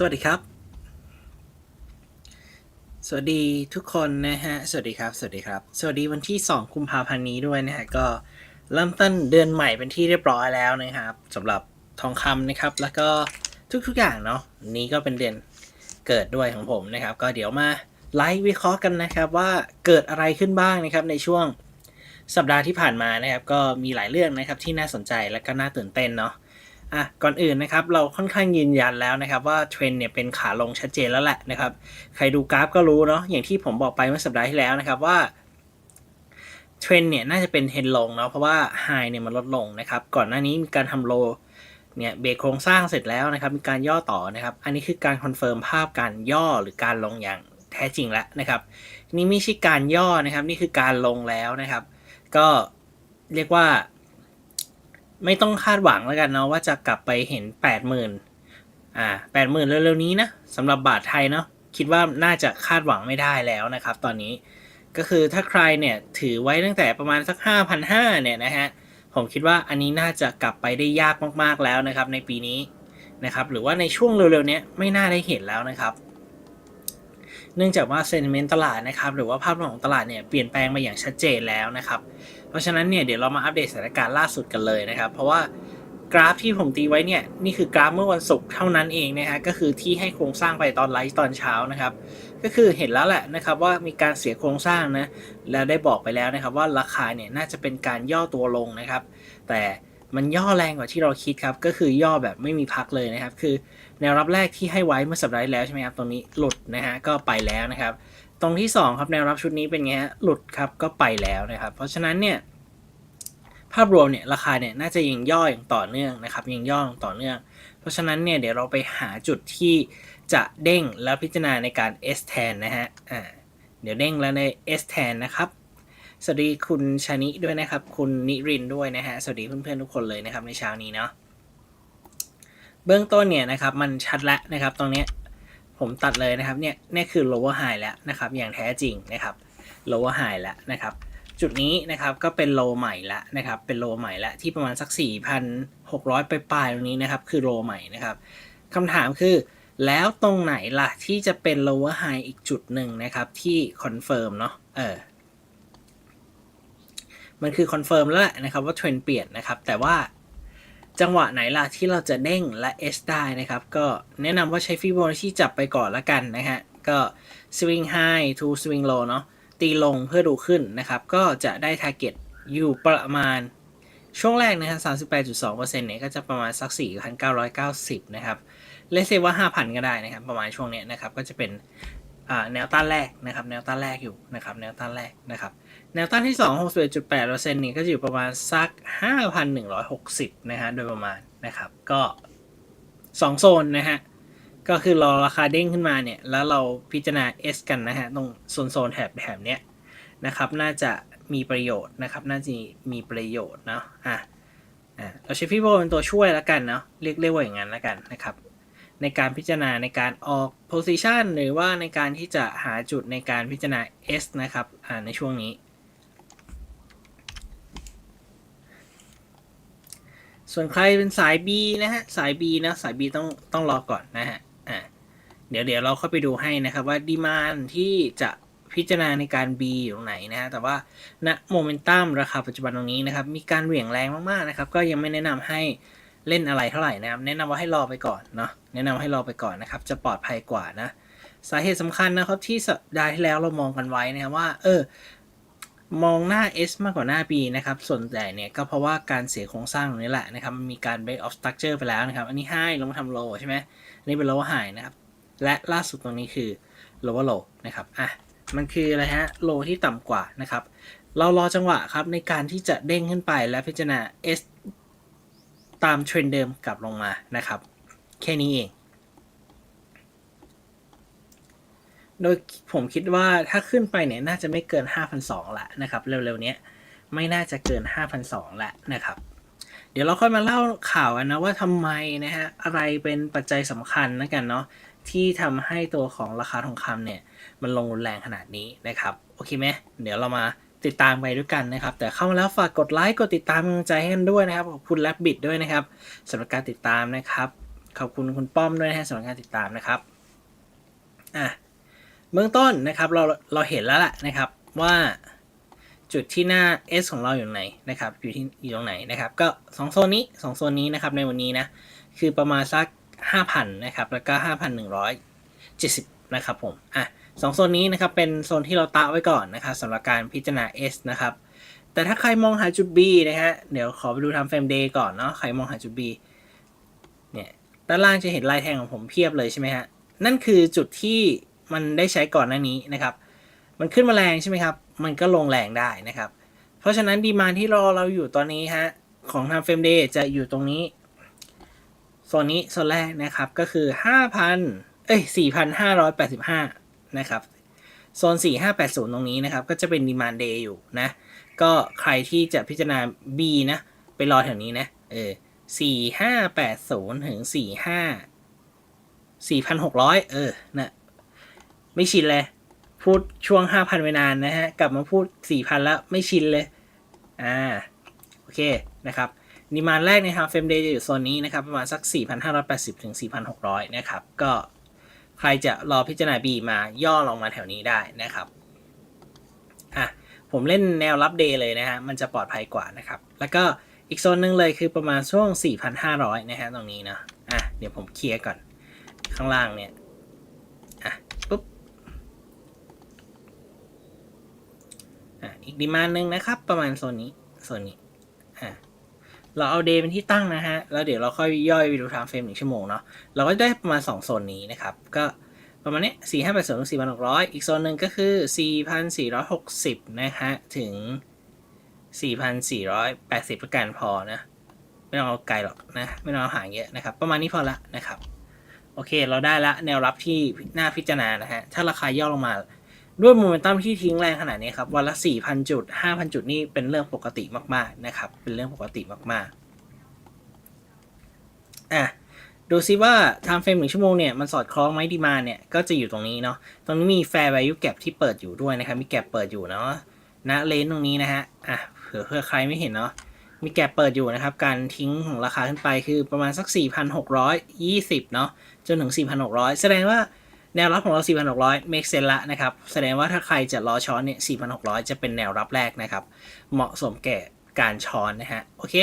สวัสดีครับ สวัสดีทุกคนนะฮะ สวัสดีครับ สวัสดีครับ สวัสดีวันที่ 2 กุมภาพันธ์นี้ด้วยนะฮะ ก็เริ่มต้นเดือนใหม่เป็นที่เรียบร้อยแล้วนะครับสำหรับทองคำนะครับ แล้วก็ทุกๆอย่างเนาะ นี้ก็เป็นเดือนเกิดด้วยของผมนะครับ ก็เดี๋ยวมาไลฟ์วิเคราะห์กันนะครับว่าเกิดอะไรขึ้นบ้างนะครับในช่วงสัปดาห์ที่ผ่านมานะครับ ก็มีหลายเรื่องนะครับที่น่าสนใจและก็น่าตื่นเต้นเนาะ อะก่อนอื่นนะครับเราค่อนข้างยืนยันแล้วนะครับว่าเทรนเนี่ยเป็นขาลงชัดเจนแล้วแหละนะครับใครดูกราฟก็รู้เนาะอย่างที่ผมบอกไปเมื่อสัปดาห์ที่แล้วนะครับว่าเทรนเนี่ยน่าจะเป็นเทรนลงเนาะเพราะว่าไฮเนี่ยมันลดลงนะครับก่อนหน้านี้มีการทำโลเนี่ยเบรกโครงสร้างเสร็จแล้วนะครับมีการย่อต่อนะครับอันนี้คือการคอนเฟิร์มภาพการย่อหรือการลงอย่างแท้จริงแล้วนะครับนี่ไม่ใช่การย่อนะครับนี่คือการลงแล้วนะครับ ก็เรียกว่า ไม่ต้องคาดหวังแล้วกันเนาะว่าจะกลับไปเห็น 80,000อ่า80,000 เร็วๆนี้นะสำหรับบาทไทยเนาะคิดว่าน่าจะคาดหวังไม่ได้แล้วนะครับ ตอนนี้ก็คือถ้าใครเนี่ยถือไว้ตั้งแต่ประมาณสัก 5,500เนี่ยนะฮะผมคิดว่าอันนี้น่าจะกลับไปได้ยากมากๆแล้วนะครับ ในปีนี้นะครับหรือว่าในช่วงเร็วๆนี้ไม่น่าได้เห็นแล้วนะครับ เนื่องจากว่าเซนิเมนต์ตลาดนะครับหรือว่าภาพรวมของตลาดเนี่ยเปลี่ยนแปลงมาอย่างชัดเจนแล้วนะครับ เพราะฉะนั้นเนี่ยเดี๋ยวเรามาอัปเดตสถานการณ์ล่าสุดกันเลยนะครับ เพราะว่ากราฟที่ผมตีไว้เนี่ยนี่คือกราฟเมื่อวันศุกร์เท่านั้นเองนะฮะก็คือที่ให้โครงสร้างไปตอนไลฟ์ตอนเช้านะครับ ก็คือเห็นแล้วแหละนะครับว่ามีการเสียโครงสร้างนะแล้วได้บอกไปแล้วนะครับว่าราคาเนี่ยน่าจะเป็นการย่อตัวลงนะครับ แต่มันย่อแรงกว่าที่เราคิดครับ ก็คือย่อแบบไม่มีพักเลยนะครับ คือแนวรับแรกที่ให้ไว้เมื่อสัปดาห์ที่แล้วใช่ไหมครับตรงนี้หลุดนะฮะก็ไปแล้วนะครับ ตรงที่ 2 ครับแนวรับชุดนี้เป็นไงฮะหลุดครับก็ไปแล้วนะครับ เพราะฉะนั้นเนี่ยภาพรวมเนี่ยราคาเนี่ยน่าจะยังย่ออย่างต่อเนื่องนะครับยังย่ออย่างต่อเนื่อง เพราะฉะนั้นเนี่ยเดี๋ยวเราไปหาจุดที่จะเด้งแล้วพิจารณาในการ S แทนนะฮะอ่าเดี๋ยวเด้งแล้วใน S แทนนะครับสวัสดีคุณชานิด้วยนะครับ คุณนิรินด้วยนะฮะสวัสดีเพื่อนๆทุกคนเลยนะครับในเช้านี้เนาะเบื้องต้นเนี่ยนะครับมันชัดแล้วนะครับตรงเนี้ย ผมตัดเลยนะครับเนี่ยเนี่ยคือ lower high แล้วนะครับอย่างแท้จริงนะครับ lower high แล้วนะครับ จุดนี้นะครับก็เป็น low ใหม่แล้วนะครับเป็น low ใหม่แล้วที่ประมาณสัก 4,600 ไปปลายตรงนี้นะครับคือ low ใหม่นะครับคำถามคือแล้วตรงไหนล่ะที่จะเป็น lower high อีกจุดหนึ่งนะครับที่ confirm เนาะเออมันคือ confirm แล้วแหละนะครับว่าเทรนเปลี่ยนนะครับแต่ว่า จังหวะไหนล่ะที่เราจะเด้งและ S ได้นะครับ ก็แนะนำว่าใช้ฟิโบนัชชีจับไปก่อนละกันนะฮะ ก็ swing high to swing low เนาะตีลงเพื่อดูขึ้นนะครับ ก็จะได้ target อยู่ประมาณช่วงแรกนะครับ38.2%เนี่ยก็จะประมาณสัก 4,990 นะครับเลเซว่า 5,000 ก็ได้นะครับ ประมาณช่วงเนี้ยนะครับ ก็จะเป็นแนวต้านแรกนะครับ แนวต้านแรกอยู่นะครับ แนวต้านแรกนะครับ แนวต้านที่ 2 61.8%เนี่ยก็จะอยู่ประมาณสัก 5,160 นะฮะ โดยประมาณนะครับ ก็ 2 โซนนะฮะ ก็คือรอราคาเด้งขึ้นมาเนี่ย แล้วเราพิจารณา S กันนะฮะ ตรงโซนโซนแถบแถบเนี้ยนะครับ น่าจะมีประโยชน์นะครับ น่าจะมีประโยชน์เนาะ อะอะเราใช้ฟิโบเป็นตัวช่วยแล้วกันเนาะ เรียกเรียกว่าอย่างนั้นแล้วกันนะครับ ในการพิจารณาในการออก position หรือว่าในการที่จะหาจุดในการพิจารณา S นะครับ อ่า ในช่วงนี้ ส่วนใครเป็นสาย B นะฮะ สาย B นะ สาย B ต้องต้องรอก่อนนะฮะ อ่า เดี๋ยวเดี๋ยวเราเข้าไปดูให้นะครับว่าดีมานที่จะพิจารณาในการ B อยู่ตรงไหนนะฮะ แต่ว่าณโมเมนตัมราคาปัจจุบันตรงนี้นะครับ มีการเหวี่ยงแรงมากๆนะครับ ก็ยังไม่แนะนำให้เล่นอะไรเท่าไหร่นะครับ แนะนำว่าให้รอไปก่อนเนาะ แนะนำให้รอไปก่อนนะครับ จะปลอดภัยกว่านะ สาเหตุสำคัญนะครับที่สัปดาห์ที่แล้วเรามองกันไว้นะครับว่า เออ มองหน้า S มากกว่าหน้า B นะครับ ส่วนใหญ่เนี่ยก็เพราะว่าการเสียโครงสร้างตรงนี้แหละนะครับมันมีการ break of structure ไปแล้วนะครับ อันนี้ high ลงมาทำ low ใช่ไหมอันนี้เป็น low high นะครับ และล่าสุดตรงนี้คือ lower low นะครับ อะ มันคืออะไรฮะ low ที่ต่ำกว่านะครับ เรารอจังหวะครับในการที่จะเด้งขึ้นไปและพิจารณา S ตามเทรนด์เดิมกลับลงมานะครับ แค่นี้เอง โดยผมคิดว่าถ้าขึ้นไปเนี่ยน่าจะไม่เกิน 5,200ละนะครับ เร็วๆนี้ไม่น่าจะเกิน 5,200ละนะครับ เดี๋ยวเราค่อยมาเล่าข่าวกันนะว่าทำไมนะฮะอะไรเป็นปัจจัยสำคัญนะกันเนาะที่ทำให้ตัวของราคาทองคำเนี่ยมันลงรุนแรงขนาดนี้นะครับ โอเคไหมเดี๋ยวเรามาติดตามไปด้วยกันนะครับ แต่เข้ามาแล้วฝากกดไลค์กดติดตามกำลังใจให้กันด้วยนะครับขอบคุณแลบบิดด้วยนะครับสำหรับการติดตามนะครับ ขอบคุณคุณป้อมด้วยนะฮะสำหรับการติดตามนะครับอะ เบื้องต้นนะครับเราเราเห็นแล้วล่ะนะครับว่าจุดที่หน้า S ของเราอยู่ไหนนะครับอยู่ที่อยู่ตรงไหนนะครับก็สองโซนนี้สองโซนนี้นะครับในวันนี้นะคือประมาณสัก 5,000นะครับแล้วก็ 5,170 นะครับผมอะสองโซนนี้นะครับเป็นโซนที่เราตะไว้ก่อนนะครับสำหรับการพิจารณา S นะครับแต่ถ้าใครมองหาจุด B นะฮะเดี๋ยวขอไปดูทำเฟรมเดย์ก่อนเนาะใครมองหาจุด B เนี่ยด้านล่างจะเห็นลายแทงของผมเพียบเลยใช่ไหมฮะนั่นคือจุดที่ มันได้ใช้ก่อนหน้านี้นะครับ มันขึ้นมาแรงใช่ไหมครับ มันก็ลงแรงได้นะครับ เพราะฉะนั้นดีมานที่รอเราอยู่ตอนนี้ฮะของทำเฟรมเดย์จะอยู่ตรงนี้โซนนี้โซนแรกนะครับก็คือ 5,000 เอ้ย 4,585 นะครับโซน 4580 ตรงนี้นะครับ ก็จะเป็นดีมานเดย์อยู่นะ ก็ใครที่จะพิจารณา B นะ ไปรอแถวนี้นะ เออ 4580 ถึง 45 4,600 เออนะ ไม่ชินเลย พูดช่วง5,000ไปนานนะฮะ กลับมาพูด4,000แล้วไม่ชินเลย อ่า โอเคนะครับดีมานแรกในฮาเฟมเดย์จะอยู่โซนนี้นะครับ ประมาณสัก 4,580 ถึง 4,600 นะครับ ก็ใครจะรอพิจารณา B มาย่อลงมาแถวนี้ได้นะครับอะผมเล่นแนวรับเดย์เลยนะฮะ มันจะปลอดภัยกว่านะครับ แล้วก็อีกโซนหนึ่งเลยคือประมาณช่วง 4,500 นะฮะตรงนี้นะอะเดี๋ยวผมเคลียร์ก่อนข้างล่างเนี่ย อะ ปุ๊บ อีกดีมานหนึ่งนะครับ ประมาณโซนนี้โซนนี้อะเราเอาเดย์เป็นที่ตั้งนะฮะ แล้วเดี๋ยวเราค่อยย่อยไปดูไทม์เฟรมหนึ่งชั่วโมงเนาะเราก็ได้ประมาณ 2 โซนนี้นะครับ ก็ประมาณนี้4 5 8 0ถึง4,600อีกโซนหนึ่งก็คือ4,460นสี่ร้อยหกสิบนะฮะ ถึง4,480ประกันพอนะ ไม่ต้องเอาไกลหรอกนะ ไม่ต้องเอาห่างเยอะนะครับ ประมาณนี้พอละนะครับ โอเค เราได้ละแนวรับที่น่าพิจารณานะฮะ ถ้าราคาย่อลงมา ด้วยโมเมนตัมที่ทิ้งแรงขนาดนี้ครับวันละ 4,000 จุด 5,000 จุดนี่เป็นเรื่องปกติมากๆนะครับ เป็นเรื่องปกติมากๆอะดูซิว่า time frame หนึ่งชั่วโมงเนี่ย มันสอดคล้องไหมดีมาเนี่ย ก็จะอยู่ตรงนี้เนาะตรงนี้มี fair value gap ที่เปิดอยู่ด้วยนะครับ มีแก p เปิดอยู่เนาะณเลนตรงนี้นะฮะอะเผื่อเพื่อใครไม่เห็นเนาะมีแก p เปิดอยู่นะครับ การทิ้งของราคาขึ้นไปคือประมาณสัก 4,620 เนาะจนถึง 4,600 แสดงว่า แนวรับของเรา 4,600 make sense ละนะครับ แสดงว่าถ้าใครจะรอช้อนเนี่ย 4,600 จะเป็นแนวรับแรกนะครับ เหมาะสมแก่การช้อนนะฮะ โอเค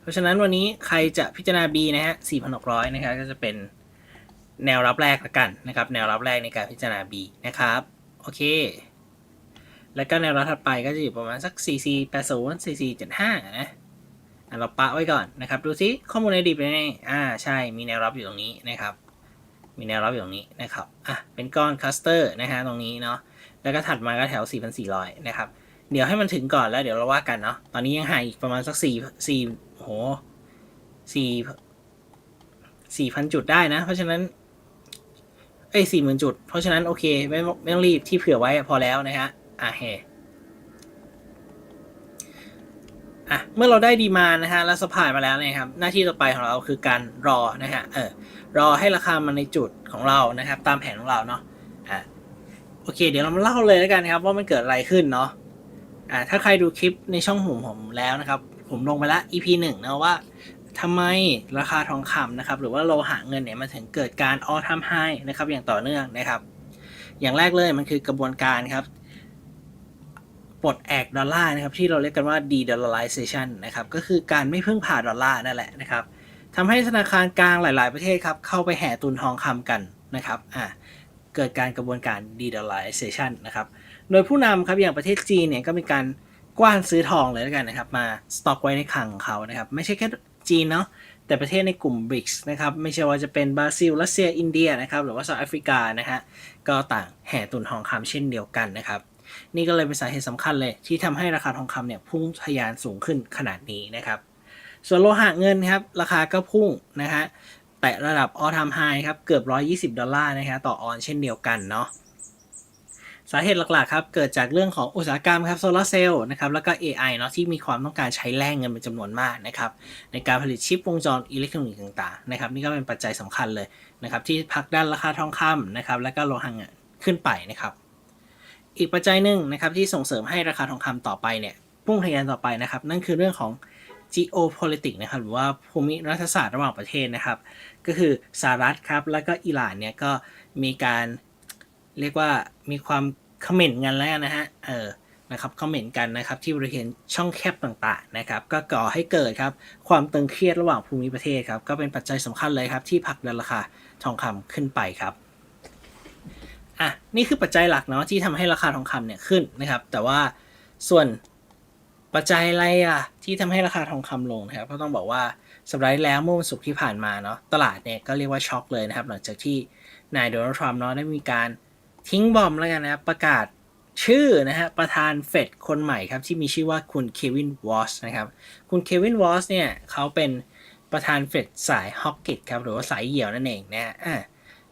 เพราะฉะนั้นวันนี้ใครจะพิจารณา B นะฮะ 4,600 นะครับ ก็จะเป็นแนวรับแรกละกันนะครับ แนวรับแรกในการพิจารณา B นะครับ โอเค แล้วก็แนวรับถัดไปก็จะอยู่ประมาณสัก 4480 4475 นะอะ เราปะไว้ก่อนนะครับ ดูซิข้อมูลในดีเป็นไงอ่าใช่มีแนวรับอยู่ตรงนี้นะครับ มีแนวรับอยู่ตรงนี้นะครับอะเป็นก้อนคลัสเตอร์นะฮะตรงนี้เนาะแล้วก็ถัดมาก็แถว 4,400 นะครับ เดี๋ยวให้มันถึงก่อนแล้วเดี๋ยวเราว่ากันเนาะตอนนี้ยังห่างอีกประมาณสัก4 4โห4 4,000 จุดได้นะ เพราะฉะนั้นเอ้ย40,000 จุด เพราะฉะนั้นโอเคไม่ไม่ต้องรีบที่เผื่อไว้พอแล้วนะฮะอะเฮ อะเมื่อเราได้ดีมานะฮะแล้วสปายมาแล้วนะครับ หน้าที่ต่อไปของเราคือการรอนะฮะเออรอให้ราคามันในจุดของเรานะครับ ตามแผนของเราเนาะอะโอเค เดี๋ยวเรามาเล่าเลยแล้วกันครับ ว่ามันเกิดอะไรขึ้นเนาะอะถ้าใครดูคลิปในช่องผมผมแล้วนะครับ ผมลงไปละ EP หนึ่งนะว่าทำไมราคาทองคำนะครับ หรือว่าโลหะเงินเนี่ยมันถึงเกิดการ all time high นะครับ อย่างต่อเนื่องนะครับ อย่างแรกเลยมันคือกระบวนการครับ ปลดแอกดอลลาร์นะครับที่เราเรียกกันว่า de-dollarization นะครับก็คือการไม่พึ่งพาดอลลาร์นั่นแหละนะครับทำให้ธนาคารกลางหลาย ๆ ประเทศครับเข้าไปแห่ตุนทองคำกันนะครับอ่าเกิดการกระบวนการ de-dollarization นะครับโดยผู้นำครับอย่างประเทศจีนเนี่ยก็มีการกว้านซื้อทองเลยแล้วกันนะครับมาสต็อกไว้ในคลังของเขานะครับไม่ใช่แค่จีนเนาะแต่ประเทศในกลุ่ม BRICS นะครับไม่ใช่ว่าจะเป็นบราซิลรัสเซียอินเดียนะครับหรือว่าเซาท์แอฟริกานะฮะก็ต่างแห่ตุนทองคำเช่นเดียวกันนะครับ นี่ก็เลยเป็นสาเหตุสำคัญเลย ที่ทำให้ราคาทองคำเนี่ยพุ่งทะยานสูงขึ้นขนาดนี้นะครับ ส่วนโลหะเงินครับราคาก็พุ่งนะฮะแตะระดับ all time high ครับเกือบ 120 ดอลลาร์นะฮะต่อออนเช่นเดียวกันเนาะสาเหตุหลักๆครับเกิดจากเรื่องของอุตสาหกรรมครับโซลาร์เซลล์นะครับแล้วก็ AI เนาะที่มีความต้องการใช้แรงเงินเป็นจำนวนมากนะครับในการผลิตชิปวงจรอิเล็กทรอนิกส์ต่างๆนะครับนี่ก็เป็นปัจจัยสำคัญเลยนะครับที่ผลักดันราคาทองคำนะครับแล้วก็โลหะเงินขึ้นไปนะครับ อีกปัจจัยหนึ่งนะครับที่ส่งเสริมให้ราคาทองคำต่อไปเนี่ยพุ่งทะยานต่อไปนะครับ นั่นคือเรื่องของ geopolitics นะครับหรือว่าภูมิรัฐศาสตร์ระหว่างประเทศนะครับ ก็คือสหรัฐครับแล้วก็อิหร่านเนี่ยก็มีการเรียกว่ามีความคอมเมนต์กันแล้วนนะฮะเออนะครับคอมเมนต์กันนะครับที่บริเวณช่องแคบต่างๆนะครับ ก็ก่อให้เกิดครับความตึงเครียดระหว่างภูมิประเทศครับก็เป็นปัจจัยสำคัญเลยครับที่ผลักดันราคาทองคำขึ้นไปครับ อะนี่คือปัจจัยหลักเนาะที่ทำให้ราคาทองคำเนี่ยขึ้นนะครับ แต่ว่าส่วนปัจจัยอะไรอะที่ทำให้ราคาทองคำลงนะครับก็ต้องบอกว่าสัปดาห์แล้วเมื่อวันศุกร์ที่ผ่านมาเนาะตลาดเนี่ยก็เรียกว่าช็อกเลยนะครับ หลังจากที่นายโดนัลด์ทรัมป์เนาะได้มีการทิ้งบอมแล้วกันนะครับประกาศชื่อนะฮะประธานเฟดคนใหม่ครับที่มีชื่อว่าคุณเควินวอชนะครับคุณเควินวอชเนี่ยเขาเป็นประธานเฟดสายฮอกกิตครับหรือว่าสายเหี่ยวนั่นเองนะฮะอะ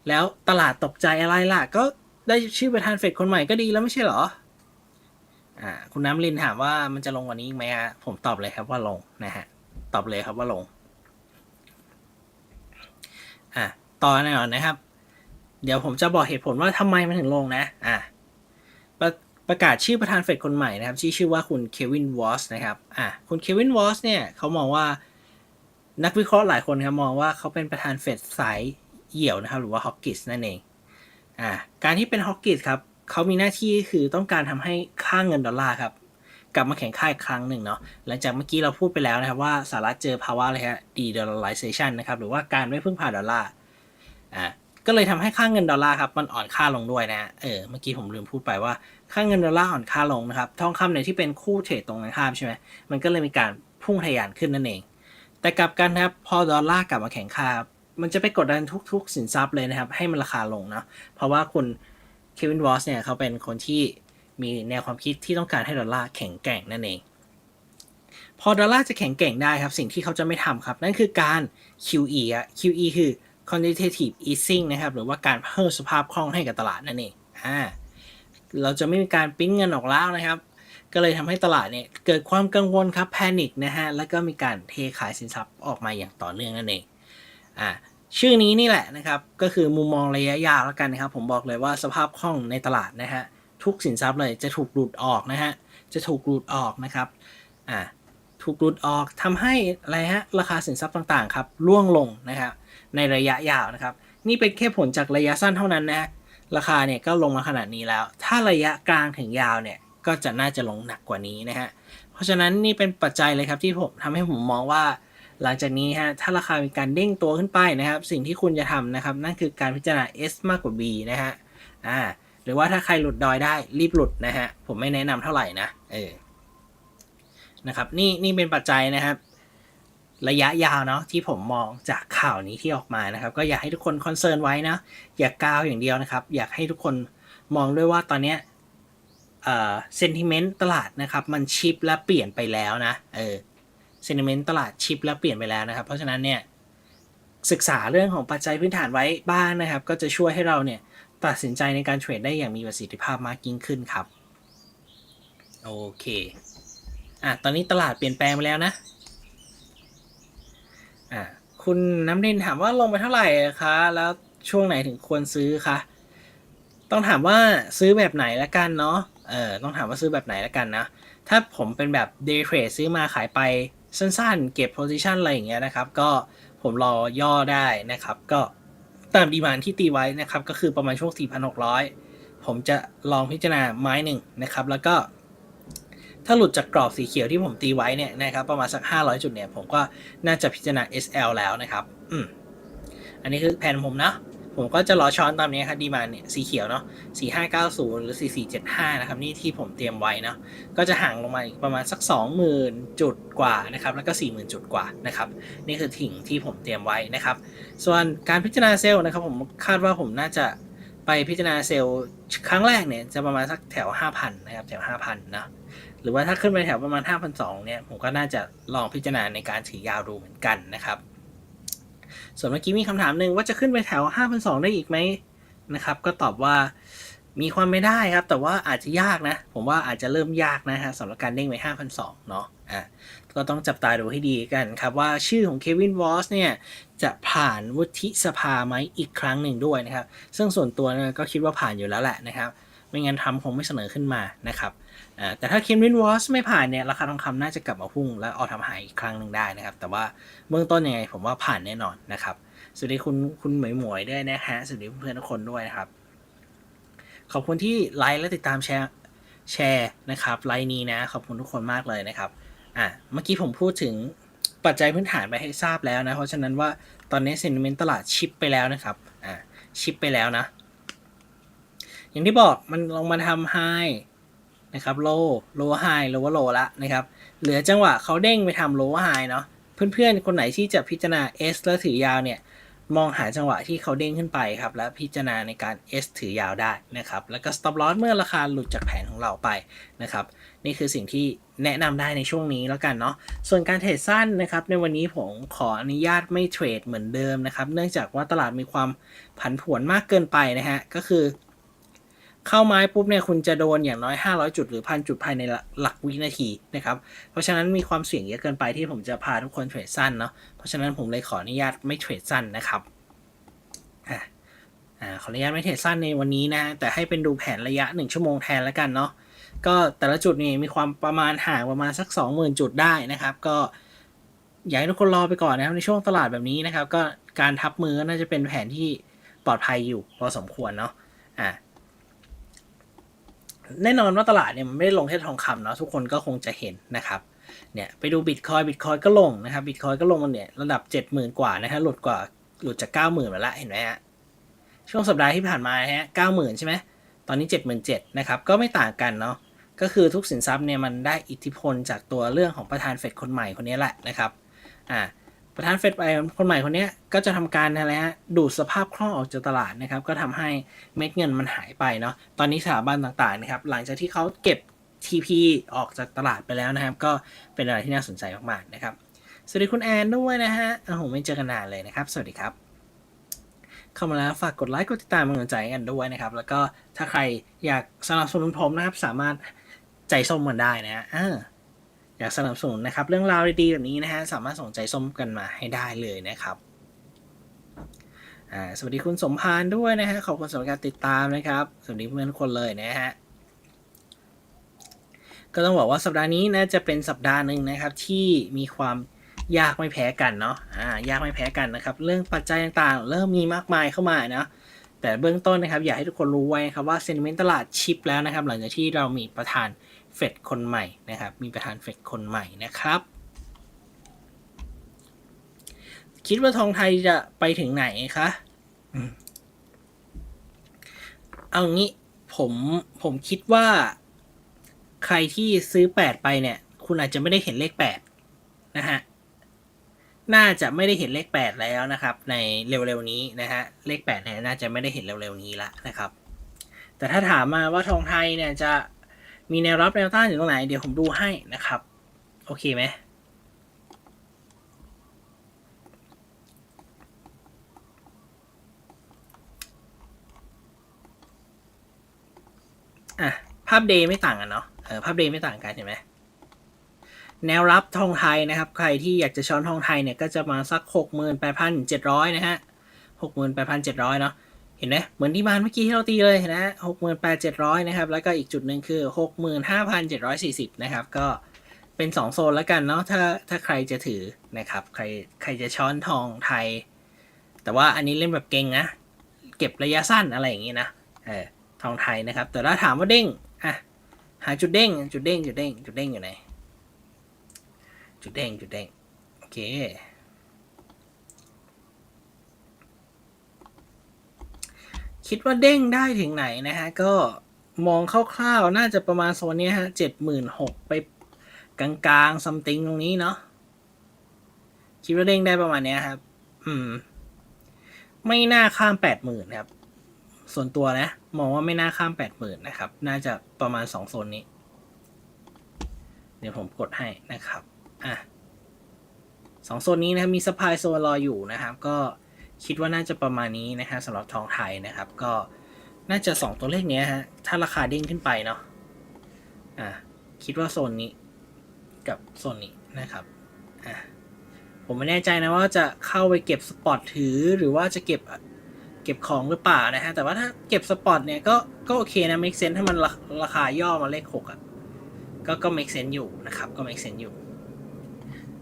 แล้วตลาดตกใจอะไรล่ะ ก็ได้ชื่อประธานเฟดคนใหม่ก็ดีแล้วไม่ใช่เหรอ อ่า คุณน้ำลินถามว่ามันจะลงกวันนี้อีกไหมฮะผมตอบเลยครับว่าลงนะฮะ ตอบเลยครับว่าลง อะต่อแน่อนนะครับ เดี๋ยวผมจะบอกเหตุผลว่าทำไมมันถึงลงนะ อะประประกาศชื่อประธานเฟดคนใหม่นะครับที่ชื่อว่าคุณเควินวอสนะครับ อะคุณเควินวอสเนี่ยเขามองว่านักวิเคราะห์หลายคนครับมองว่าเขาเป็นประธานเฟดสาย เหี่ยวนะครับ หรือว่าฮอกกิสนั่นเองอ่าการที่เป็นฮอกกิสครับเขามีหน้าที่คือต้องการทำให้ค่าเงินดอลลาร์ครับกลับมาแข่งค่าอีกครั้งหนึ่งเนาะหลังจากเมื่อกี้เราพูดไปแล้วนะครับว่าสหรัฐเจอภาวะอะไรฮะ de-dollarization นะครับหรือว่าการไม่พึ่งพาดอลลาร์อ่าก็เลยทำให้ค่าเงินดอลลาร์ครับมันอ่อนค่าลงด้วยนะเออเมื่อกี้ผมลืมพูดไปว่าค่าเงินดอลลาร์อ่อนค่าลงนะครับทองคำเนี่ยที่เป็นคู่เทรดตรงกันข้ามใช่ไหมมันก็เลยมีการพุ่งทะยานขึ้นนั่นเอง แต่กลับกันนะครับพอดอลลาร์กลับมาแข่งค่า มันจะไปกดดันทุก ๆ สินทรัพย์เลยนะครับ ให้มันราคาลงเนาะเพราะว่าคุณเควินวอสเนี่ยเขาเป็นคนที่มีแนวความคิดที่ต้องการให้ดอลลาร์แข็งแกร่งนั่นเอง พอดอลลาร์จะแข็งแกร่งได้ครับ สิ่งที่เขาจะไม่ทำครับ นั่นคือการ QE อะ QE คือ quantitative easing นะครับ หรือว่าการเพิ่มสภาพคล่องให้กับตลาดนั่นเองอ่าเราจะไม่มีการปิ้นเงินออกแล้วนะครับ ก็เลยทำให้ตลาดเนี่ยเกิดความกังวลครับแพนิคนะฮะ แล้วก็มีการเทขายสินทรัพย์ออกมาอย่างต่อเนื่องนั่นเอง อ่าชื่อนี้นี่แหละนะครับ ก็คือมุมมองระยะยาวแล้วกันนะครับ ผมบอกเลยว่าสภาพคล่องในตลาดนะฮะทุกสินทรัพย์เลยจะถูกดูดออกนะฮะจะถูกดูดออกนะครับอ่าถูกดูดออกทำให้อะไรฮะราคาสินทรัพย์ต่างๆครับร่วงลงนะครับในระยะยาวนะครับ นี่เป็นแค่ผลจากระยะสั้นเท่านั้นนะราคาเนี่ยก็ลงมาขนาดนี้แล้ว ถ้าระยะกลางถึงยาวเนี่ยก็จะน่าจะลงหนักกว่านี้นะฮะเพราะฉะนั้นนี่เป็นปัจจัยเลยครับที่ผมทำให้ผมมองว่า หลังจากนี้ฮะถ้าราคามีการเด้งตัวขึ้นไปนะครับ สิ่งที่คุณจะทำนะครับ นั่นคือการพิจารณา S มากกว่า B นะฮะอ่าหรือว่าถ้าใครหลุดดอยได้รีบหลุดนะฮะผมไม่แนะนำเท่าไหร่นะเออนะครับนี่นี่เป็นปัจจัยนะครับ ระยะยาวเนาะที่ผมมองจากข่าวนี้ที่ออกมานะครับ ก็อยากให้ทุกคนคอนเซิร์นไว้นะอย่ากาวอย่างเดียวนะครับ อยากให้ทุกคนมองด้วยว่าตอนเนี้ยเอ่อเซนติเมนต์ตลาดนะครับ มันชิปและเปลี่ยนไปแล้วนะ เออ ซนิเมนต์ตลาดชิปและเปลี่ยนไปแล้วนะครับ เพราะฉะนั้นเนี่ยศึกษาเรื่องของปัจจัยพื้นฐานไว้บ้างนะครับ ก็จะช่วยให้เราเนี่ยตัดสินใจในการเทรดได้อย่างมีประสิทธิภาพมากยิ่งขึ้นครับ โอเคอะตอนนี้ตลาดเปลี่ยนแปลงไปแล้วนะอะคุณน้ำด่นถามว่าลงไปเท่าไหร่คะ แล้วช่วงไหนถึงควรซื้อคะ ต้องถามว่าซื้อแบบไหนละกันเนาะเออต้องถามว่าซื้อแบบไหนละกันนะ ถ้าผมเป็นแบบ day trade ซื้อมาขายไป สั้นๆ เก็บ position อะไรอย่างเงี้ยนะครับ ก็ผมรอย่อได้นะครับ ก็ตามดีมานที่ตีไว้นะครับ ก็คือประมาณช่วง 4,600 ผมจะลองพิจารณาไม้หนึ่งนะครับ แล้วก็ ถ้าหลุดจากกรอบสีเขียวที่ผมตีไว้เนี่ยนะครับประมาณสัก 500 จุดเนี่ย ผมก็น่าจะพิจารณา SL แล้วนะครับ อืมอันนี้คือแผนผมนะ ผมก็จะรอช้อนตามนี้ครับดีมาเนี่ยสีเขียวเนาะ4590หรือ4475นะครับนี่ที่ผมเตรียมไว้เนาะก็จะห่างลงมาอีกประมาณสัก20,000จุดกว่านะครับแล้วก็40,000จุดกว่านะครับนี่คือถิ่งที่ผมเตรียมไว้นะครับ ส่วนการพิจารณาเซลล์นะครับผมคาดว่าผมน่าจะไปพิจารณาเซลล์ครั้งแรกเนี่ยจะประมาณสักแถว 5,000 นะครับแถว 5,000 นะหรือว่าถ้าขึ้นไปแถวประมาณ 5,200 เนี่ยผมก็น่าจะลองพิจารณาในการถือยาวดูเหมือนกันนะครับ ส่วนเมื่อกี้มีคำถามหนึ่งว่าจะขึ้นไปแถว 5,200 ได้อีกไหมนะครับ ก็ตอบว่ามีความไม่ได้ครับ แต่ว่าอาจจะยากนะ ผมว่าอาจจะเริ่มยากนะฮะสำหรับการเด้งไป5,200เนาะอะก็ต้องจับตาดูให้ดีกันครับว่าชื่อของเควินวอสเนี่ยจะผ่านวุฒิสภาไหมอีกครั้งหนึ่งด้วยนะครับ ซึ่งส่วนตัวก็คิดว่าผ่านอยู่แล้วแหละนะครับ ไม่งั้นทำคงไม่เสนอขึ้นมานะครับ อ่าแต่ถ้าเคมรินวอสไม่ผ่านเนี่ยราคาทองคำน่าจะกลับมาพุ่ง และออทำหายอีกครั้งหนึ่งได้นะครับ แต่ว่าเบื้องต้นยังไงผมว่าผ่านแน่นอนนะครับสวัสดีคุณคุณหมวยหมวยด้วยนะฮะสวัสดีเพื่อนๆทุกคนด้วยนะครับ ขอบคุณที่ไลค์และติดตามแชร์แชร์นะครับไลน์นี้นะ ขอบคุณทุกคนมากเลยนะครับอะเมื่อกี้ผมพูดถึงปัจจัยพื้นฐานไปให้ทราบแล้วนะ เพราะฉะนั้นว่าตอนนี้เซน t เมนต์ตลาดชิปไปแล้วนะครับอะชิปไปแล้วนะ อย่างที่บอกมันลงมาทำไฮ นะครับโลโลไฮโลว่าโลละนะครับเหลือจังหวะเขาเด้งไปทำโลไฮเนาะเพื่อนๆ คนไหนที่จะพิจารณา S แล้วถือยาวเนี่ยมองหาจังหวะที่เขาเด้งขึ้นไปครับ และพิจารณาในการ S ถือยาวได้นะครับ แล้วก็ stop loss เมื่อราคาหลุดจากแผนของเราไปนะครับ นี่คือสิ่งที่แนะนำได้ในช่วงนี้แล้วกันเนาะส่วนการเทรดสั้นนะครับ ในวันนี้ผมขออนุญาตไม่เทรดเหมือนเดิมนะครับ เนื่องจากว่าตลาดมีความผันผวนมากเกินไปนะฮะก็คือ เข้าไม้ปุ๊บเนี่ยคุณจะโดนอย่างน้อย 500 จุดหรือพันจุดภายในหลักวินาทีนะครับ เพราะฉะนั้นมีความเสี่ยงเยอะเกินไปที่ผมจะพาทุกคนเทรดสั้นเนาะ เพราะฉะนั้นผมเลยขออนุญาตไม่เทรดสั้นนะครับอ่าขออนุญาตไม่เทรดสั้นในวันนี้นะ แต่ให้เป็นดูแผนระยะ 1 ชั่วโมงแทนแล้วกันเนาะ ก็แต่ละจุดนี่มีความประมาณห่างประมาณสัก 20,000 จุดได้นะครับ ก็อยากให้ทุกคนรอไปก่อนนะครับในช่วงตลาดแบบนี้นะครับ ก็การทับมือน่าจะเป็นแผนที่ปลอดภัยอยู่พอสมควรเนาะ อ่า แน่นอนว่าตลาดเนี่ยมันไม่ได้ลงแค่ทองคำเนาะทุกคนก็คงจะเห็นนะครับเนี่ยไปดูบิตคอยบิตคอยก็ลงนะครับบิตคอยก็ลงมาเนี่ยระดับ 70,000 กว่านะฮะหลุดกว่าหลุดจาก 90,000มาแล้วเห็นไหมฮะช่วงสัปดาห์ที่ผ่านมาฮะ90,000 ใช่ไหมตอนนี้ 77,000นะครับก็ไม่ต่างกันเนาะก็คือทุกสินทรัพย์เนี่ยมันได้อิทธิพลจากตัวเรื่องของประธานเฟดคนใหม่คนนี้แหละนะครับอ่า ประธานเฟดไปคนใหม่คนนี้ก็จะทำการอะไรฮะดูดสภาพคล่องออกจากตลาดนะครับ ก็ทำให้เม็ดเงินมันหายไปเนาะตอนนี้สถาบันต่างๆนะครับ หลังจากที่เขาเก็บ TP ออกจากตลาดไปแล้วนะครับ ก็เป็นอะไรที่น่าสนใจมากๆนะครับ สวัสดีคุณแอนด้วยนะฮะโอ้โหไม่เจอกันนานเลยนะครับ สวัสดีครับ เข้ามาแล้วฝากกดไลค์กดติดตามเป็นกำลังใจกันด้วยนะครับ แล้วก็ถ้าใครอยากสนับสนุนผมนะครับ สามารถใจส้มกันได้นะฮะ อยากสนับสนุนนะครับ เรื่องราวดีๆแบบนี้นะฮะสามารถส่งใจส้มกันมาให้ได้เลยนะครับสวัสดีคุณสมพานด้วยนะฮะขอบคุณสำหรับการติดตามนะครับสวัสดีเพื่อนทุกคนเลยนะฮะก็ต้องบอกว่าสัปดาห์นี้นะจะเป็นสัปดาห์หนึ่งนะครับที่มีความยากไม่แพ้กันเนาะอ่ายากไม่แพ้กันนะครับเรื่องปัจจัยต่างๆ เริ่มมีมากมายเข้ามานะแต่เบื้องต้นนะครับอยากให้ทุกคนรู้ไว้ครับว่าเซน t เมนต์ตลาดชิปแล้วนะครับหลังจากที่เรามีประธาน เฟดคนใหม่นะครับ มีประธานเฟดคนใหม่นะครับ คิดว่าทองไทยจะไปถึงไหนคะเอางี้ผมผมคิดว่าใครที่ซื้อ 8 ไปเนี่ย คุณอาจจะไม่ได้เห็นเลข 8 นะฮะ น่าจะไม่ได้เห็นเลข 8 แล้วนะครับ ในเร็วๆนี้นะฮะ เลข8เนี่ยน่าจะไม่ได้เห็นเร็วๆนี้ละนะครับ แต่ถ้าถามมาว่าทองไทยเนี่ยจะ มีแนวรับแนวต้านอยู่ตรงไหน เดี๋ยวผมดูให้นะครับ โอเคไหมอะ ภาพเดย์ไม่ต่างกันเนาะเออภาพเดย์ไม่ต่างกันเห็นไหมแนวรับทองไทยนะครับ ใครที่อยากจะช้อนทองไทยเนี่ยก็จะมาสักหกหมื่นแปดพันเจ็ดร้อยนะฮะหกหมื่นแปดพันเจ็ดร้อยเนาะ ห็นไหมเหมือนที่บานเมื่อกี้ที่เราตีเลยนะหกหมื่นแปดเจ็ดร้อยนะครับ แล้วก็อีกจุดหนึ่งคือหกหมื่นห้าพันเจ็ดร้อยสี่สิบนะครับ ก็เป็นสองโซนแล้วกันเนาะถ้าถ้าใครจะถือนะครับ ใครใครจะช้อนทองไทย แต่ว่าอันนี้เล่นแบบเก่งนะ เก็บระยะสั้นอะไรอย่างงี้นะเออทองไทยนะครับ แต่ถ้าถามว่าเด้งอะหาจุดเด้ง จุดเด้งจุดเด้งจุดเด้งอยู่ไหนจุดเด้งจุดเด้งโอเค คิดว่าเด้งได้ถึงไหนนะฮะ ก็มองคร่าวๆ น่าจะประมาณโซนนี้ฮะเจ็ดหมื่นหกไปกลางๆซัมติงตรงนี้เนาะคิดว่าเด้งได้ประมาณเนี้ยครับ อืม ไม่น่าข้ามแปดหมื่นครับ ส่วนตัวนะ มองว่าไม่น่าข้ามแปดหมื่นนะครับ น่าจะประมาณสองโซนนี้ เดี๋ยวผมกดให้นะครับ อะสองโซนนี้นะมีสปายโซนรออยู่นะครับ ก็ คิดว่าน่าจะประมาณนี้นะฮะสำหรับทองไทยนะครับ ก็น่าจะสองตัวเลขเนี้ยฮะ ถ้าราคาเด้งขึ้นไปเนาะอะคิดว่าโซนนี้กับโซนนี้นะครับอะผมไม่แน่ใจนะว่าจะเข้าไปเก็บสปอตถือหรือว่าจะเก็บเก็บของหรือเปล่านะฮะ แต่ว่าถ้าเก็บสปอตเนี่ยก็ก็โอเคนะ make sense ถ้ามันราราคาย่อมาเลขหกอะก็ก็ make sense อยู่นะครับ ก็ make sense อยู่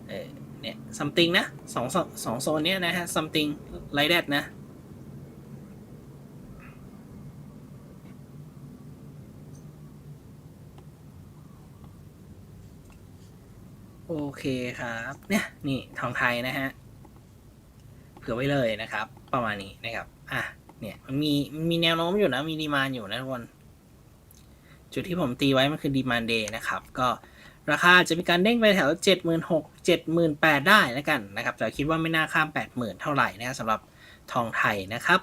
เออ เนี่ย something นะสองสองโซนเนี้ยนะฮะ something like that นะ โอเคครับ เนี่ย นี่ทองไทยนะฮะ เผื่อไว้เลยนะครับ ประมาณนี้นะครับ อะ เนี่ย มันมี มีแนวโน้มอยู่นะ มีดีมานอยู่นะทุกคน จุดที่ผมตีไว้มันคือดีมานเดย์นะครับ ก็ ราคาจะมีการเด้งไปแถว 7 6 0 0 0 7 8 0 0 0ได้แล้วกันนะครับ แต่คิดว่าไม่น่าข้าม 80,000 เท่าไหร่นะครับสำหรับทองไทยนะครับ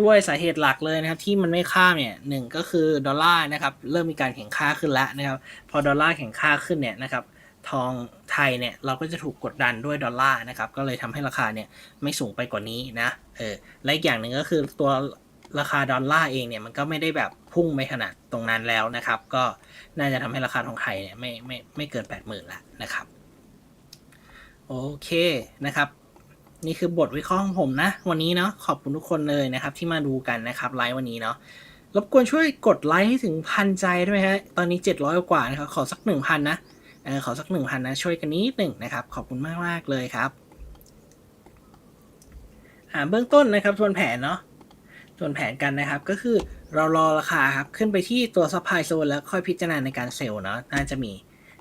ด้วยสาเหตุหลักเลยนะครับที่มันไม่ข้ามเนี่ยหนึ่งก็คือดอลลาร์นะครับเริ่มมีการแข่งค่าขึ้นแล้วนะครับ พอดอลลาร์แข่งค่าขึ้นเนี่ยนะครับทองไทยเนี่ยเราก็จะถูกกดดันด้วยดอลลาร์นะครับก็เลยทำให้ราคาเนี่ยไม่สูงไปกว่านี้นะเออและอีกอย่างหนึ่งก็คือตัวราคาดอลลาร์เองเนี่ยมันก็ไม่ได้แบบ พุ่งไปขนาดตรงนั้นแล้วนะครับ ก็น่าจะทำให้ราคาทองไทยเนี่ยไม่ไม่ไม่เกิน 8 0,000ละนะครับ โอเคนะครับ นี่คือบทวิเคราะห์ของผมนะ วันนี้เนาะขอบคุณทุกคนเลยนะครับ ที่มาดูกันนะครับไลฟ์วันนี้เนาะรบกวนช่วยกดไลค์ให้ถึงพันใจด้วยฮะตอนนี้ 700 กว่านะครับ ขอสัก 1,000 นะเออขอสัก 1,000 นะ ช่วยกันนิดหนึ่งนะครับ ขอบคุณมากมากเลยครับอ่าเบื้องต้นนะครับทวนแผนเนาะ ทวนแผนกันนะครับ ก็คือเรารอราคาครับ ขึ้นไปที่ตัวซัพพลายโซนแล้วค่อยพิจารณาในการเซลล์เนาะน่าจะมี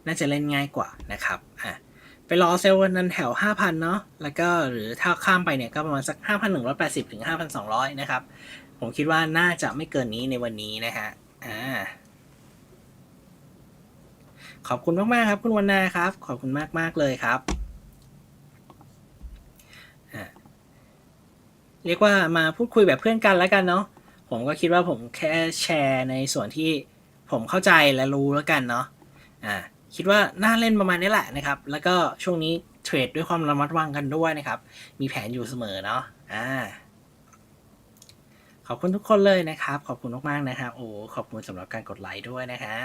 น่าจะเล่นง่ายกว่านะครับอ่าไปรอเซลล์วันนั้นแถว 5,000 เนาะแล้วก็หรือถ้าข้ามไปเนี่ยก็ประมาณสัก 5,180 ถึง 5,200 นะครับ ผมคิดว่าน่าจะไม่เกินนี้ในวันนี้นะฮะอ่าขอบคุณมาก ๆ ครับ คุณวันนาครับ ขอบคุณมากมากๆเลยครับอ่า เรียกว่ามาพูดคุยแบบเพื่อนกันแล้วกันเนาะผมก็คิดว่าผมแค่แชร์ในส่วนที่ผมเข้าใจและรู้แล้วกันเนาะอ่าคิดว่าน่าเล่นประมาณนี้แหละนะครับ แล้วก็ช่วงนี้เทรดด้วยความระมัดระวังกันด้วยนะครับ มีแผนอยู่เสมอเนาะอ่าขอบคุณทุกคนเลยนะครับ ขอบคุณมากๆนะครับโอ้ขอบคุณสำหรับการกดไลค์ด้วยนะฮะ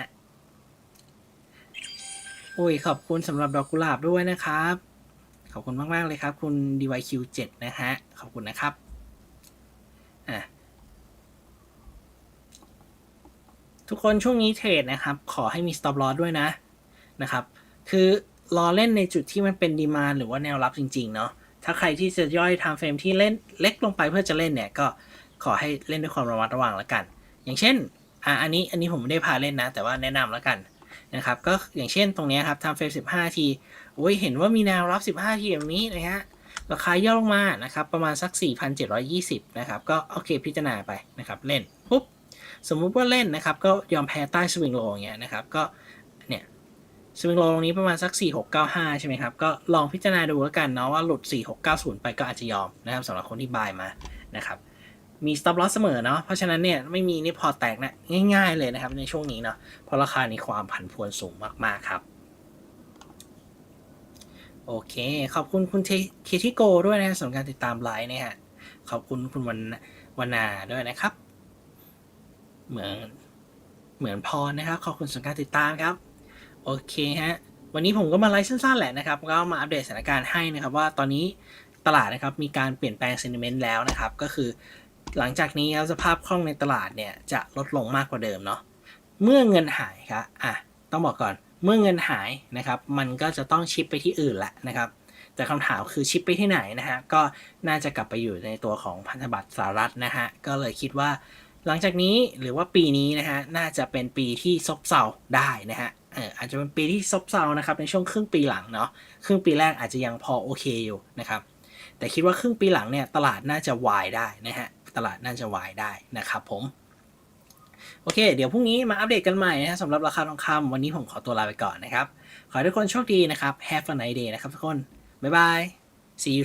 อุ้ยขอบคุณสำหรับดอกกุหลาบด้วยนะครับ ขอบคุณมากๆเลยครับ คุณ DYQ7 นะฮะขอบคุณนะครับ อะทุกคนช่วงนี้เทรดนะครับ ขอให้มี stop loss ด้วยนะนะครับ คือรอเล่นในจุดที่มันเป็นดีมาหรือว่าแนวรับจริง ๆ เนาะถ้าใครที่จะย่อย time frame ที่เล่นเล็กลงไปเพื่อจะเล่นเนี่ย ก็ขอให้เล่นด้วยความระมัดระวังแล้วกัน อย่างเช่นอะอันนี้อันนี้ผมไม่ได้พาเล่นนะ แต่ว่าแนะนำแล้วกันนะครับ ก็อย่างเช่นตรงนี้ครับ time frame 15 ทีโอ้ยเห็นว่ามีแนวรับ 15 ทีแบบนี้นะฮะ ราคาย่อลงมานะครับประมาณสัก 4,720 นะครับ ก็โอเคพิจารณาไปนะครับเล่นปุ๊บสมมุติว่าเล่นนะครับก็ยอมแพ้ใต้สวิงโลอย่างเงี้ยนะครับก็เนี่ยสวิงโลตรงนี้ประมาณสัก 4695 ใช่ไหมครับ ก็ลองพิจารณาดูแล้วกันเนาะว่าหลุด 4690 ไปก็อาจจะยอมนะครับสำหรับคนที่บายมานะครับมี stop loss เสมอเนาะ เพราะฉะนั้นเนี่ยไม่มีนี่พอแตกนะง่าย ๆเลยนะครับในช่วงนี้เนาะ เพราะราคามีความผันผวนสูงมากๆครับ โอเค ขอบคุณคุณเคทิโกด้วยนะสำหรับการติดตามไลฟ์นะฮะ ขอบคุณคุณวันวนาด้วยนะครับ เหมือนเหมือนพรนะครับ ขอบคุณสำหรับการติดตามครับ โอเคฮะ วันนี้ผมก็มาไลฟ์สั้นๆแหละนะครับ ก็มาอัปเดตสถานการณ์ให้นะครับ ว่าตอนนี้ตลาดนะครับมีการเปลี่ยนแปลงเซนิเมนต์แล้วนะครับ ก็คือหลังจากนี้สภาพคล่องในตลาดเนี่ยจะลดลงมากกว่าเดิมเนาะ เมื่อเงินหายครับ อะ ต้องบอกก่อน เมื่อเงินหายนะครับ มันก็จะต้องชิปไปที่อื่นแหละนะครับ แต่คำถามคือชิปไปที่ไหนนะฮะ ก็น่าจะกลับไปอยู่ในตัวของพันธบัตรสหรัฐนะฮะ ก็เลยคิดว่าหลังจากนี้หรือว่าปีนี้นะฮะ น่าจะเป็นปีที่ซบเซาได้นะฮะเอออาจจะเป็นปีที่ซบเซานะครับในช่วงครึ่งปีหลังเนาะครึ่งปีแรกอาจจะยังพอโอเคอยู่นะครับ แต่คิดว่าครึ่งปีหลังเนี่ยตลาดน่าจะวายได้นะฮะตลาดน่าจะวายได้นะครับผม โอเค เดี๋ยวพรุ่งนี้มาอัปเดตกันใหม่นะสำหรับราคาทองคำวันนี้ผมขอตัวลาไปก่อนนะครับ ขอให้ทุกคนโชคดีนะครับ Have a nice day นะครับทุกคน บ๊ายบาย see you